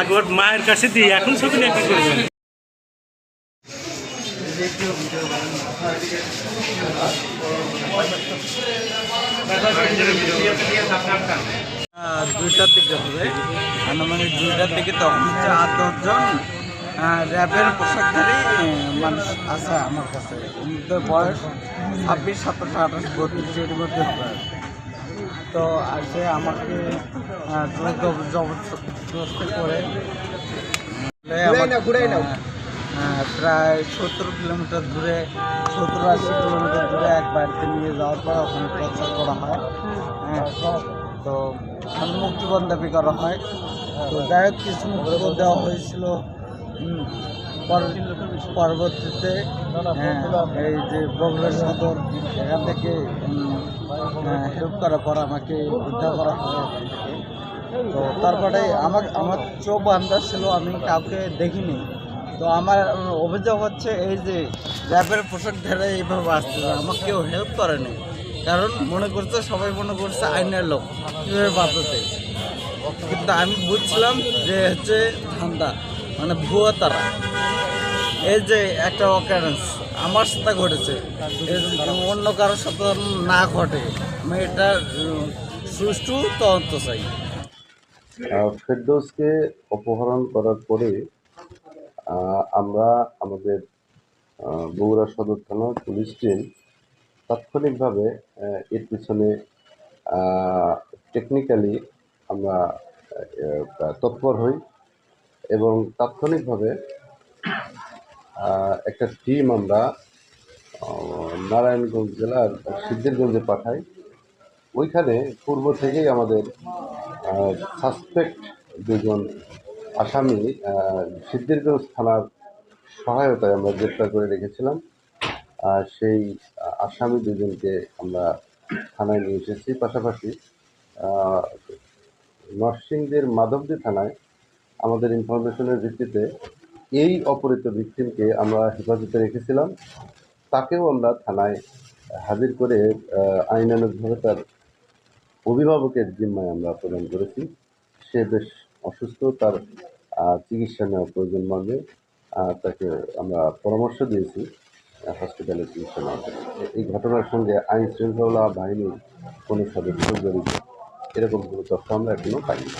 আগর মায়ের কাছে দিয়ে এখন ছবি নিয়ে কি করবেন দুইটার দিকে হবে। আনুমানিক দুইটার দিকে তখন হচ্ছে আট দশজন র্যাবের পোশাকধারী মানুষ আছে আমার কাছে। বয়স ছাব্বিশ, সাতাশ, আঠাশ, বত্রিশ এর মধ্যে। তো আসে আমাকে জবরদস্তি করে। প্রায় সত্তর কিলোমিটার দূরে সত্তর আশি কিলোমিটার দূরে এক বাড়িতে নিয়ে যাওয়ার পর ওখানে টর্চার করা হয়। হ্যাঁ তো মুক্তিপণ দাবি করা হয়। তো যাই হোক কিছু মুক্তিপণ দেওয়া হয়েছিল পরবর্তীতে হ্যাঁ, এই যে বগুড়া সদর এখান থেকে হেল্প করার পর, আমাকে উদ্ধার করা হয় তো তারপরে আমার আমার চোখ বান্ধা ছিল, আমি কাউকে দেখিনি। তো আমার অভিযোগ হচ্ছে এই যে র্যাবের পোশাক ধরে এইভাবে আসছে, আমাকে কেউ হেল্প করেনি কারণ মনে করছে, সবাই মনে করছে আইনের লোক, কীভাবে বাঁচাতে। কিন্তু আমি বুঝছিলাম যে হচ্ছে ঠান্ডা মানে ভুয়া তারা। এই যে একটা অকারেন্স আমার সাথে ঘটেছে। অন্য কারোর সাথে না ঘটে। আমি এটা সুষ্ঠু তদন্ত চাই। ফেরদৌসকে অপহরণ করার পরে আমরা আমাদের বগুড়া সদর থানা পুলিশ টিম তাৎক্ষণিকভাবে এর পিছনে টেকনিক্যালি আমরা তৎপর হই এবং তাৎক্ষণিকভাবে একটা টিম আমরা নারায়ণগঞ্জ জেলার সিদ্ধিরগঞ্জে পাঠাই। ওইখানে পূর্ব থেকেই আমাদের সাসপেক্ট দুজন আসামি সিদ্ধিরগঞ্জ থানার সহায়তায় আমরা গ্রেপ্তার করে রেখেছিলাম। সেই আসামি দুজনকে আমরা থানায় নিয়ে এসেছি। পাশাপাশি নরসিংদীর মাধবদী থানায় আমাদের ইনফরমেশনের ভিত্তিতে এই অপহৃত ভিকটিমকে আমরা হেফাজতে রেখেছিলাম। তাকেও আমরা থানায় হাজির করে আইনানুগভাবে তার অভিভাবকের জিম্মায় আমরা প্রদান করেছি। সে বেশ অসুস্থ, তার চিকিৎসা নেওয়ার প্রয়োজন মানবে। তাকে আমরা পরামর্শ দিয়েছি হসপিটালে চিকিৎসা নেওয়ার এই ঘটনার সঙ্গে আইন শৃঙ্খলা বাহিনীর কোনো সদস্য জড়িত এরকম কোনো তথ্য আমরা এখনও পাইনি।